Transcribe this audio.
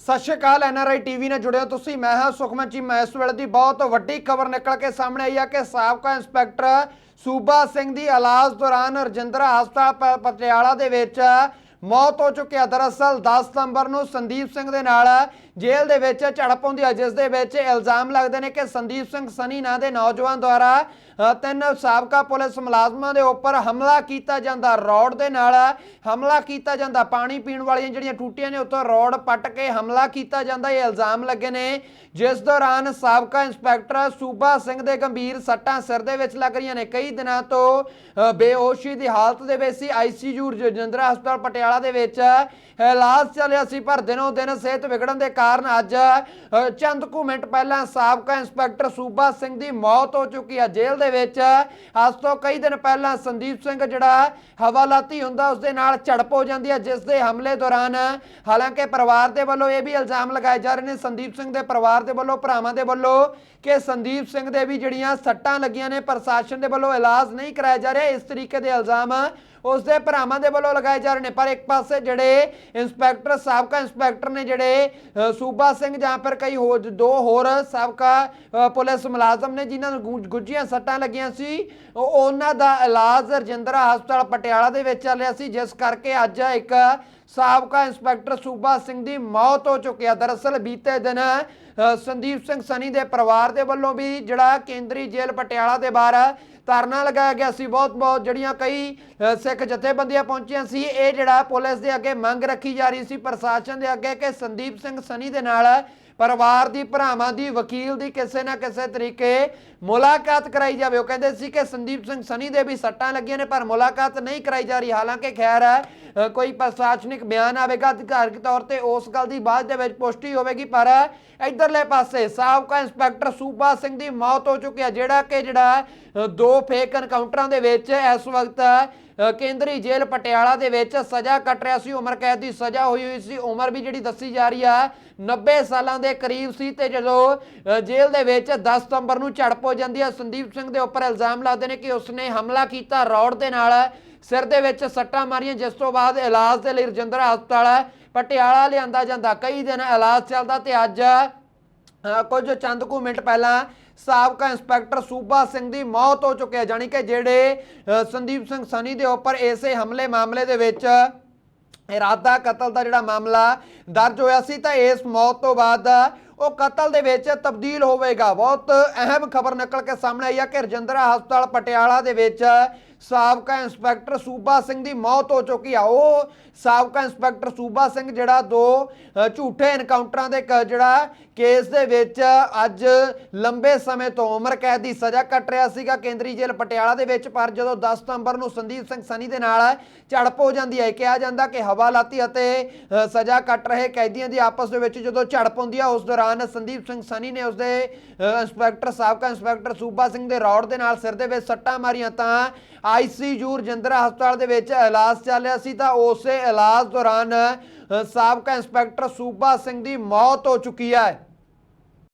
ਸਤਿ ਸ਼੍ਰੀ ਅਕਾਲ NRI TV ਨਾਲ ਜੁੜਿਓ ਤੁਸੀਂ। ਮੈਂ ਹਾਂ ਸੁਖਮਨ ਜੀ, ਮੈਂ ਇਸ ਵੇਲੇ ਦੀ ਬਹੁਤ ਵੱਡੀ ਖਬਰ ਨਿਕਲ ਕੇ ਸਾਹਮਣੇ ਆਈ ਹੈ ਕਿ ਸਾਬਕਾ ਇੰਸਪੈਕਟਰ ਸੂਬਾ ਸਿੰਘ ਦੀ ਇਲਾਜ ਦੌਰਾਨ ਰਜਿੰਦਰਾ ਹਸਪਤਾਲ ਪ- ਪਟਿਆਲਾ ਦੇ ਵਿੱਚ ਮੌਤ ਹੋ ਚੁੱਕਿਆ ਦਰਅਸਲ 10 ਸਤੰਬਰ ਨੂੰ ਸੰਦੀਪ ਸਿੰਘ ਦੇ ਨਾਲ ਜੇਲ੍ਹ ਦੇ ਵਿੱਚ ਝੜਪ ਹੁੰਦੀ ਹੈ ਜਿਸ ਦੇ ਵਿੱਚ ਇਲਜ਼ਾਮ ਲੱਗਦੇ ਨੇ ਕਿ ਸੰਦੀਪ ਸਿੰਘ ਸਨੀ ਨਾਂ ਦੇ ਨੌਜਵਾਨ ਦੁਆਰਾ ਤਿੰਨ ਸਾਬਕਾ ਪੁਲਿਸ ਮੁਲਾਜ਼ਮਾਂ ਦੇ ਉੱਪਰ ਹਮਲਾ ਕੀਤਾ ਜਾਂਦਾ। ਰੌਡ ਦੇ ਨਾਲ ਹਮਲਾ ਕੀਤਾ ਜਾਂਦਾ। ਪਾਣੀ ਪੀਣ ਵਾਲੀਆਂ ਜਿਹੜੀਆਂ ਟੂਟੀਆਂ ਨੇ ਉੱਤੋਂ ਰੌਡ ਪੱਟ ਕੇ ਹਮਲਾ ਕੀਤਾ ਜਾਂਦਾ। ਇਹ ਇਲਜ਼ਾਮ ਲੱਗੇ ਨੇ। ਜਿਸ ਦੌਰਾਨ ਸਾਬਕਾ ਇੰਸਪੈਕਟਰ ਸੂਬਾ ਸਿੰਘ ਦੇ ਗੰਭੀਰ ਸੱਟਾਂ ਸਿਰ ਦੇ ਵਿੱਚ ਲੱਗ ਰਹੀਆਂ ਨੇ। ਕਈ ਦਿਨਾਂ ਤੋਂ ਅ, ਬੇਹੋਸ਼ੀ ਦੀ ਹਾਲਤ ਦੇ ਵਿੱਚ ਸੀ। ਆਈਸੀਯੂ ਰਜਿੰਦਰਾ ਹਸਪਤਾਲ ਪਟਿਆਲਾ ਦੇ ਵਿੱਚ ਇਲਾਜ ਚੱਲਿਆ ਸੀ, ਪਰ ਦਿਨੋਂ ਦਿਨ ਸਿਹਤ ਵਿਗੜਨ ਦੇ ਕਾਰਨ ਅੱਜ ਚੰਦ ਕੁ ਮਿੰਟ ਪਹਿਲਾਂ ਸਾਬਕਾ ਇੰਸਪੈਕਟਰ ਸੂਬਾ ਸਿੰਘ ਦੀ ਮੌਤ ਹੋ ਚੁੱਕੀ ਹੈ ਜੇਲ੍ਹ ਦੇ ਵਿੱਚ। ਅੱਜ ਤੋਂ ਕਈ ਦਿਨ ਪਹਿਲਾਂ ਸੰਦੀਪ ਸਿੰਘ ਜਿਹੜਾ ਹਵਾਲਾਤੀ ਹੁੰਦਾ ਉਸ ਦੇ ਨਾਲ ਝੜਪ ਹੋ ਜਾਂਦੀ ਹੈ ਜਿਸ ਦੇ ਹਮਲੇ ਦੌਰਾਨ ਹਾਲਾਂਕਿ ਪਰਿਵਾਰ ਦੇ ਵੱਲੋਂ ਇਹ ਵੀ ਇਲਜ਼ਾਮ ਲਗਾਏ ਜਾ ਰਹੇ ਨੇ, ਸੰਦੀਪ ਸਿੰਘ ਦੇ ਪਰਿਵਾਰ ਦੇ ਵੱਲੋਂ, ਭਰਾਵਾਂ ਦੇ ਵੱਲੋਂ ਕਿ ਸੰਦੀਪ ਸਿੰਘ ਦੇ ਵੀ ਜਿਹੜੀਆਂ ਸੱਟਾਂ ਲੱਗੀਆਂ ਨੇ, ਪ੍ਰਸ਼ਾਸਨ ਦੇ ਵੱਲੋਂ ਇਲਾਜ ਨਹੀਂ ਕਰਾਇਆ ਜਾ ਰਿਹਾ, ਇਸ ਤਰੀਕੇ ਦੇ ਇਲਜ਼ਾਮ ਉਸ ਦੇ ਭਰਾਵਾਂ ਦੇ ਵੱਲੋਂ ਲਗਾਏ ਜਾ ਰਹੇ ਨੇ, ਪਰ ਇੱਕ ਪਾਸੇ ਜਿਹੜੇ ਇੰਸਪੈਕਟਰ, ਸਾਬਕਾ ਇੰਸਪੈਕਟਰ ਨੇ ਜਿਹੜੇ ਸੂਬਾ ਸਿੰਘ ਜਾਂ ਫਿਰ ਕਈ ਹੋਰ ਦੋ ਹੋਰ ਸਾਬਕਾ ਪੁਲਿਸ ਮੁਲਾਜ਼ਮ ਨੇ ਜਿਨ੍ਹਾਂ ਨੂੰ ਗੁ- ਗੁੱਝੀਆਂ ਸੱਟਾਂ ਲੱਗੀਆਂ ਸੀ। ਉਹਨਾਂ ਦਾ ਇਲਾਜ ਰਜਿੰਦਰਾ ਹਸਪਤਾਲ ਪਟਿਆਲਾ ਦੇ ਵਿੱਚ ਚੱਲ ਰਿਹਾ ਸੀ, ਜਿਸ ਕਰਕੇ ਅੱਜ ਇੱਕ ਸਾਬਕਾ ਇੰਸਪੈਕਟਰ ਸੂਬਾ ਸਿੰਘ ਦੀ ਮੌਤ ਹੋ ਚੁੱਕੀ ਹੈ ਦਰਅਸਲ ਬੀਤੇ ਦਿਨ ਸੰਦੀਪ ਸਿੰਘ ਸਨੀ ਦੇ ਪਰਿਵਾਰ ਦੇ ਵੱਲੋਂ ਵੀ ਜਿਹੜਾ ਕੇਂਦਰੀ ਜੇਲ੍ਹ ਪਟਿਆਲਾ ਦੇ ਬਾਹਰ ਧਰਨਾ ਲਗਾਇਆ ਗਿਆ ਸੀ। ਬਹੁਤ ਬਹੁਤ ਜਿਹੜੀਆਂ ਕਈ ਸਿੱਖ ਜਥੇਬੰਦੀਆਂ ਪਹੁੰਚੀਆਂ ਸੀ। ਇਹ ਜਿਹੜਾ ਪੁਲਿਸ ਦੇ ਅੱਗੇ ਮੰਗ ਰੱਖੀ ਜਾ ਰਹੀ ਸੀ ਪ੍ਰਸ਼ਾਸਨ ਦੇ ਅੱਗੇ ਕਿ ਸੰਦੀਪ ਸਿੰਘ ਸਨੀ ਦੇ ਨਾਲ ਪਰਿਵਾਰ ਦੀ ਭਰਾਵਾਂ ਦੀ ਵਕੀਲ ਦੀ ਕਿਸੇ ਨਾ ਕਿਸੇ ਤਰੀਕੇ ਮੁਲਾਕਾਤ ਕਰਾਈ ਜਾਵੇ। ਉਹ ਕਹਿੰਦੇ ਸੀ ਕਿ ਸੰਦੀਪ ਸਿੰਘ ਸਨੀ ਦੇ ਵੀ ਸੱਟਾਂ ਲੱਗੀਆਂ ਨੇ ਪਰ ਮੁਲਾਕਾਤ ਨਹੀਂ ਕਰਾਈ ਜਾ ਰਹੀ। ਹਾਲਾਂਕਿ ਖੈਰ ਅ, ਕੋਈ ਪ੍ਰਸ਼ਾਸਨਿਕ ਬਿਆਨ ਆਵੇਗਾ ਅਧਿਕਾਰਿਕ ਤੌਰ ਤੇ ਉਸ ਗੱਲ ਦੀ ਬਾਅਦ ਦੇ ਵਿੱਚ ਪੁਸ਼ਟੀ ਹੋਵੇਗੀ ਪਰ ਇਧਰਲੇ ਪਾਸੇ ਸਾਬਕਾ ਇੰਸਪੈਕਟਰ ਸੂਬਾ ਸਿੰਘ ਦੀ ਮੌਤ ਹੋ ਚੁੱਕੀ ਹੈ ਜਿਹੜਾ ਕਿ ਜਿਹੜਾ ਦੋ ਫੇਕ ਐਨਕਾਊਂਟਰਾਂ ਦੇ ਵਿੱਚ ਇਸ ਵਕਤ ਕੇਂਦਰੀ ਜੇਲ੍ਹ ਪਟਿਆਲਾ ਦੇ ਵਿੱਚ ਸਜ਼ਾ ਕੱਟ ਰਿਹਾ ਸੀ, ਉਮਰ ਕੈਦ ਦੀ ਸਜ਼ਾ ਹੋਈ ਹੋਈ ਸੀ। ਉਮਰ ਵੀ ਜਿਹੜੀ ਦੱਸੀ ਜਾ ਰਹੀ ਆ 90 ਸਾਲਾਂ ਦੇ ਕਰੀਬ ਸੀ ਤੇ ਜਦੋਂ ਜੇਲ੍ਹ ਦੇ ਵਿੱਚ 10 ਸਤੰਬਰ ਨੂੰ ਝੜਪ ਹੋ ਜਾਂਦੀ ਹੈ ਸੰਦੀਪ ਸਿੰਘ ਦੇ ਉੱਪਰ ਇਲਜ਼ਾਮ ਲੱਗਦੇ ਨੇ ਕਿ ਉਸਨੇ ਹਮਲਾ ਕੀਤਾ ਰੌਡ ਦੇ ਨਾਲ, ਸਿਰ ਦੇ ਵਿੱਚ ਸੱਟਾਂ ਮਾਰੀਆਂ, ਜਿਸ ਤੋਂ ਬਾਅਦ ਇਲਾਜ ਦੇ ਲਈ ਰਜਿੰਦਰਾ ਹਸਪਤਾਲ, ਪਟਿਆਲਾ ਲਿਆਂਦਾ ਜਾਂਦਾ। ਕਈ ਦਿਨ ਇਲਾਜ ਚੱਲਦਾ ਤੇ ਅੱਜ ਕੁਝ ਚੰਦ ਕੁ ਮਿੰਟ ਪਹਿਲਾਂ ਸਾਬਕਾ ਇੰਸਪੈਕਟਰ ਸੂਬਾ ਸਿੰਘ ਦੀ ਮੌਤ ਹੋ ਚੁੱਕੀ ਹੈ, ਜਾਣੀ ਕਿ ਜਿਹੜੇ ਸੰਦੀਪ ਸਿੰਘ ਸਨੀ ਦੇ ਉੱਪਰ ਇਸੇ ਹਮਲੇ ਮਾਮਲੇ ਦੇ ਵਿੱਚ ਇਰਾਦਾ ਕਤਲ ਦਾ ਜਿਹੜਾ ਮਾਮਲਾ ਦਰਜ ਹੋਇਆ ਸੀ, ਤਾਂ ਇਸ ਮੌਤ ਤੋਂ ਬਾਅਦ ਉਹ ਕਤਲ ਦੇ ਵਿੱਚ ਤਬਦੀਲ ਹੋਵੇਗਾ। ਬਹੁਤ ਅਹਿਮ ਖਬਰ ਨਿਕਲ ਕੇ ਸਾਹਮਣੇ ਆਈ ਹੈ ਕਿ ਰਜਿੰਦਰਾ ਹਸਪਤਾਲ ਪਟਿਆਲਾ ਦੇ ਵਿੱਚ ਸਾਬਕਾ ਇੰਸਪੈਕਟਰ ਸੂਬਾ ਸਿੰਘ ਦੀ ਮੌਤ ਹੋ ਚੁੱਕੀ ਆ। ਉਹ ਸਾਬਕਾ ਇੰਸਪੈਕਟਰ ਸੂਬਾ ਸਿੰਘ ਜਿਹੜਾ ਦੋ ਝੂਠੇ ਐਨਕਾਊਂਟਰਾਂ ਦੇ ਕ- ਜਿਹੜਾ ਕੇਸ ਦੇ ਵਿੱਚ ਅੱਜ ਲੰਬੇ ਸਮੇਂ ਤੋਂ ਉਮਰ ਕੈਦ ਦੀ ਸਜ਼ਾ ਕੱਟ ਰਿਹਾ ਸੀਗਾ ਕੇਂਦਰੀ ਜੇਲ੍ਹ ਪਟਿਆਲਾ ਦੇ ਵਿੱਚ, ਪਰ ਜਦੋਂ 10 ਸਤੰਬਰ ਨੂੰ ਸੰਦੀਪ ਸਿੰਘ ਸਨੀ ਦੇ ਨਾਲ ਝੜਪ ਹੋ ਜਾਂਦੀ ਹੈ ਕਿਹਾ ਜਾਂਦਾ ਕਿ ਹਵਾਲਾਤੀ ਅਤੇ ਸਜ਼ਾ ਕੱਟ ਰਹੇ ਕੈਦੀਆਂ ਦੀ ਆਪਸ ਦੇ ਵਿੱਚ ਜਦੋਂ ਝੜਪ ਹੁੰਦੀ ਆ, ਉਸ ਦੌਰਾਨ ਸੰਦੀਪ ਸਿੰਘ ਸਨੀ ਨੇ ਉਸਦੇ ਇੰਸਪੈਕਟਰ, ਸਾਬਕਾ ਇੰਸਪੈਕਟਰ ਸੂਬਾ ਸਿੰਘ ਦੇ ਰੌੜ ਦੇ ਨਾਲ ਸਿਰ ਦੇ ਵਿੱਚ ਸੱਟਾਂ ਮਾਰੀਆਂ ਤਾਂ ਆਈਸੀਯੂ ਰਜਿੰਦਰਾ ਹਸਪਤਾਲ ਦੇ ਵਿੱਚ ਇਲਾਜ ਚੱਲ ਰਿਹਾ ਸੀ ਤਾਂ ਉਸੇ ਇਲਾਜ ਦੌਰਾਨ ਸਾਬਕਾ ਇੰਸਪੈਕਟਰ ਸੂਬਾ ਸਿੰਘ ਦੀ ਮੌਤ ਹੋ ਚੁੱਕੀ ਹੈ।